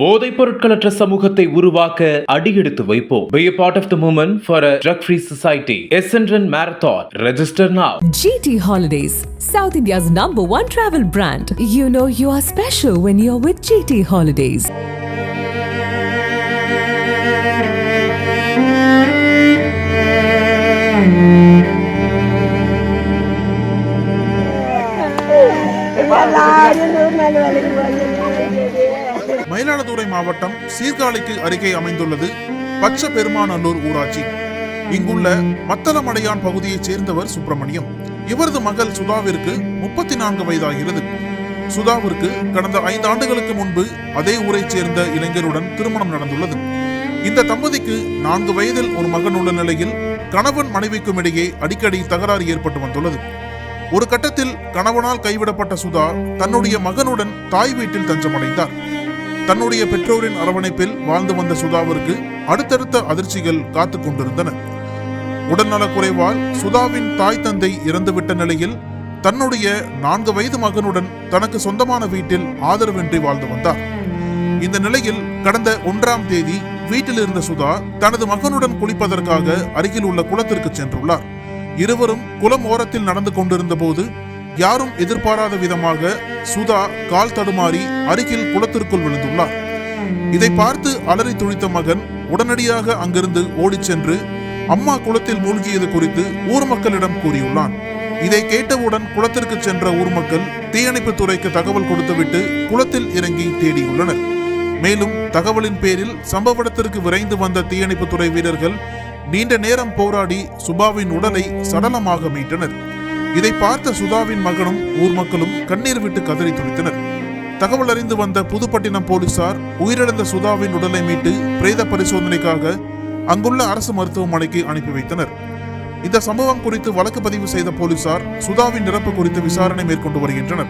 போதைப் பொருட்களற்ற சமூகத்தை உருவாக்க அடியெடுத்து வைப்போம் Be a part of the movement for a drug-free society. Essendon Marathon. Register now. GT Holidays, South India's number one travel brand. You know you are special when you're with GT Holidays. Mayiladuthurai மாவட்டம் சீர்காழிக்கு அருகே அமைந்துள்ளது பச்ச பெருமாநல்லூர் ஊராட்சி. இங்குள்ள மத்தளமடையான் பகுதியைச் சேர்ந்தவர் சுப்பிரமணியம். இவரது மகள் சுதாவிற்கு முப்பத்தி நான்கு வயதாகிறது. சுதாவிற்கு கடந்த ஐந்து ஆண்டுகளுக்கு முன்பு அதே ஊரைச் சேர்ந்த இளைஞருடன் திருமணம் நடந்துள்ளது. இந்த தம்பதிக்கு நான்கு வயதில் ஒரு மகன் உள்ள நிலையில் கணவன் மனைவிக்கும் இடையே அடிக்கடி தகராறு ஏற்பட்டு வந்துள்ளது. ஒரு கட்டத்தில் கணவனால் கைவிடப்பட்ட சுதா தன்னுடைய மகனுடன் தாய் வீட்டில் தஞ்சமடைந்தார். தன்னுடைய பெற்றோரின் அரவணைப்பில் வாழ்ந்து வந்த சுதாவிற்கு அடுத்தடுத்த அதிர்ச்சிகள் காத்துக் கொண்டிருந்தன. உடல்நலக்குறைவால் சுதாவின் தாய் தந்தை இறந்துவிட்ட நிலையில் தன்னுடைய நான்கு வயது மகனுடன் தனக்கு சொந்தமான வீட்டில் ஆதரவின்றி வாழ்ந்து வந்தார். இந்த நிலையில் கடந்த ஒன்றாம் தேதி வீட்டில் இருந்த சுதா தனது மகனுடன் குளிப்பதற்காக அருகில் உள்ள குளத்திற்கு சென்றுள்ளார். இருவரும் குளம் ஓரத்தில் நடந்து கொண்டிருந்த போது யாரும் எதிர்பாராத விதமாக சுதா கால் தடுமாறி அருகில் குளத்திற்குள் விழுந்துள்ளார். இதை பார்த்து அலறி துழித்த மகன் உடனடியாக அங்கிருந்து ஓடிச் சென்று அம்மா குளத்தில் மூழ்கியது குறித்து ஊர் மக்களிடம் கூறியுள்ளான். இதை கேட்டவுடன் குளத்திற்கு சென்ற ஊர் மக்கள் தீயணைப்பு துறைக்கு தகவல் கொடுத்துவிட்டு குளத்தில் இறங்கி தேடியுள்ளனர். மேலும் தகவலின் பேரில் சம்பவ இடத்திற்கு விரைந்து வந்த தீயணைப்பு துறை வீரர்கள் நீண்ட நேரம் போராடி சுபாவின் உடலை சடலமாக மீட்டனர். இதை பார்த்த சுதாவின் மகனும் ஊர் மக்களும் கண்ணீர் விட்டு கதறி துடித்தனர். தகவல் அறிந்து வந்த புதுப்பட்டினம் போலீசார் உயிரிழந்த சுதாவின் உடலை மீட்டு பிரேத பரிசோதனைக்காக அங்குள்ள அரசு மருத்துவமனைக்கு அனுப்பி வைத்தனர். இந்த சம்பவம் குறித்து வழக்கு பதிவு செய்த போலீசார் சுதாவின் நிரப்பு குறித்து விசாரணை மேற்கொண்டு வருகின்றனர்.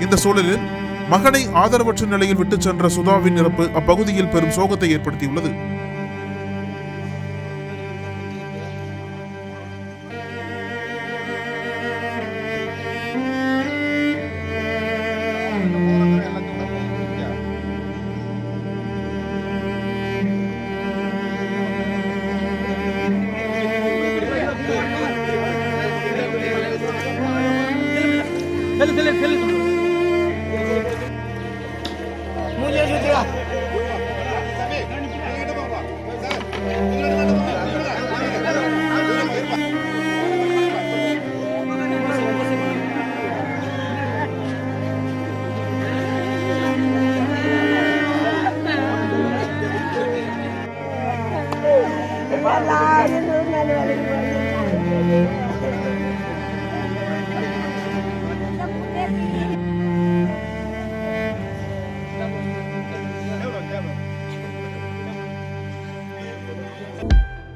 இந்த சூழலில் மகனை ஆதரவற்ற நிலையில் விட்டுச் சென்ற சுதாவின் நிரப்பு அப்பகுதியில் பெரும் சோகத்தை ஏற்படுத்தியுள்ளது. ফেলে ফেলে ফেলে